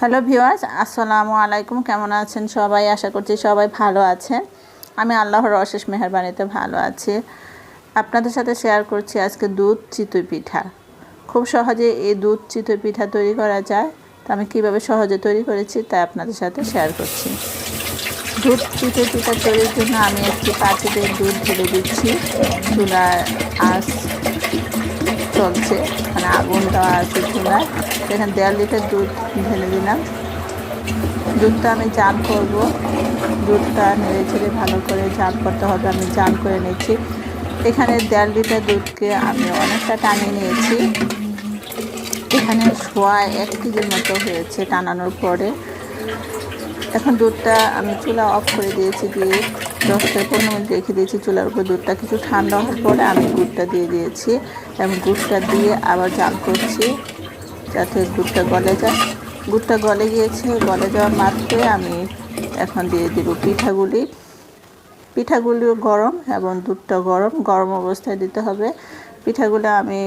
Hello viewers, আসসালামু আলাইকুম। কেমন আছেন সবাই? আশা করছি সবাই ভালো আছেন। আমি আল্লাহর অশেষ মেহরবানিতে ভালো আছি। আপনাদের সাথে শেয়ার করছি আজকে দুধ চিতই পিঠা। খুব সহজে এই দুধ চিতই পিঠা তৈরি করা যায়। তো আমি কীভাবে সহজে তৈরি করেছি তা আপনাদের সাথে শেয়ার করছি। দুধ চিতই পিঠা তৈরির জন্য আমি একটি পাতিতে দুধ ঢেলে দিচ্ছি। চুলার আঁচ চলছে। মানে আগুন দেওয়া আছে চুলায় এখানে দেড় লিটার দুধ ঢেলে দিলাম। দুধটা আমি জাল করব। দুধটা নেড়ে ছেড়ে ভালো করে জাল করতে হবে। আমি জাল করে নিচ্ছি। এখানে দেড় লিটার দুধকে আমি অনেকটা টানিয়ে নিয়েছি। এখানে সোয়া এক কেজির মতো হয়েছে টানানোর পরে। এখন দুধটা আমি চুলা অফ করে দিয়েছি দিয়ে দশ থেকে পনেরো মিনিট রেখে দিয়েছি চুলার উপর দুধটা। কিছু ঠান্ডা হওয়ার পরে আমি গুড়টা দিয়ে দিয়েছি। এবং গুড়টা দিয়ে আবার জাল করছি যাতে গুড়টা গলে যায়। গুড়টা গলে গিয়েছে, গলে যাওয়ার মাত্রই আমি এখন দিয়ে দিব পিঠাগুলি। পিঠাগুলিও গরম এবং দুধটা গরম গরম অবস্থায় দিতে হবে। পিঠাগুলো আমি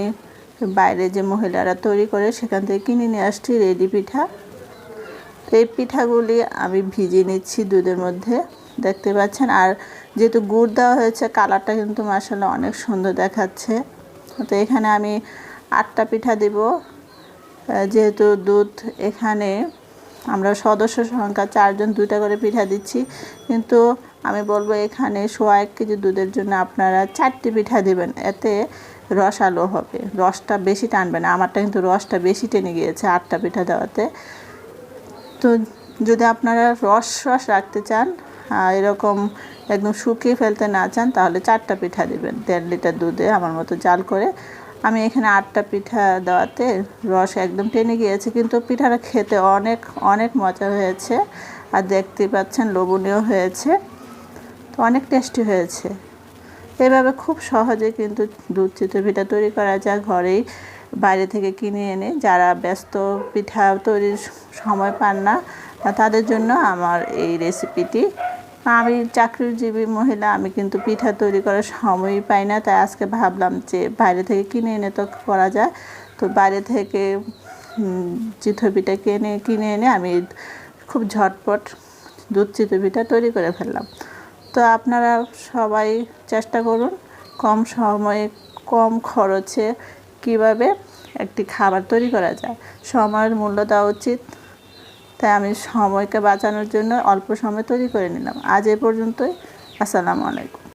বাইরে যে মহিলারা তৈরি করে সেখান থেকে কিনে নিয়ে আসছি রেডি পিঠা। এই পিঠাগুলি আমি ভিজিয়ে নিচ্ছি দুধের মধ্যে। দেখতে পাচ্ছেন। আর যেহেতু গুড় দেওয়া হয়েছে, কালারটা কিন্তু মাসাল্লাহ অনেক সুন্দর দেখাচ্ছে। তো এখানে আমি আটটা পিঠা দেব। যেহেতু দুধ এখানে, আমরা সদস্য সংখ্যা চারজন, দুইটা করে পিঠা দিচ্ছি। কিন্তু আমি বলব এখানে সোয়া এক কেজি দুধের জন্য আপনারা চারটি পিঠা দেবেন। এতে রস আলো হবে। রসটা বেশি টানবে না। আমারটা কিন্তু রসটা বেশি টেনে গিয়েছে আটটা পিঠা দেওয়াতে। তো যদি আপনারা রস রস রাখতে চান এরকম একদম শুকিয়ে ফেলতে না চান, তাহলে চারটা পিঠা দেবেন। দেড় লিটার দুধে আমার মতো জাল করে। আমি এখানে আটটা পিঠা দেওয়াতে রস একদম টেনে গিয়েছে, কিন্তু পিঠাটা খেতে অনেক অনেক মজা হয়েছে। আর দেখতে পাচ্ছেন লোভনীয় হয়েছে। তো অনেক টেস্টি হয়েছে। এভাবে খুব সহজে কিন্তু দুধ চিত্র পিঠা তৈরি করা যায় ঘরেই বাইরে থেকে কিনে এনে। যারা ব্যস্ত পিঠা তৈরির সময় পান না, তাদের জন্য আমার এই রেসিপিটি আমি চাকরিজীবী মহিলা, আমি কিন্তু পিঠা তৈরি করার সময়ই পাই না। তাই আজকে ভাবলাম যে বাইরে থেকে কিনে এনে তো করা যায়। তো বাইরে থেকে চিতই পিঠা কিনে কিনে এনে আমি খুব ঝটপট দুধ চিতই পিঠা তৈরি করে ফেললাম। তো আপনারা সবাই চেষ্টা করুন কম সময়ে, কম খরচে কীভাবে একটি খাবার তৈরি করা যায়। সময়ের মূল্য দেওয়া উচিত। তাই আমি সময়কে বাঁচানোর জন্য অল্প সময় তৈরি করে নিলাম। আজ এ পর্যন্তই। আসসালামু আলাইকুম।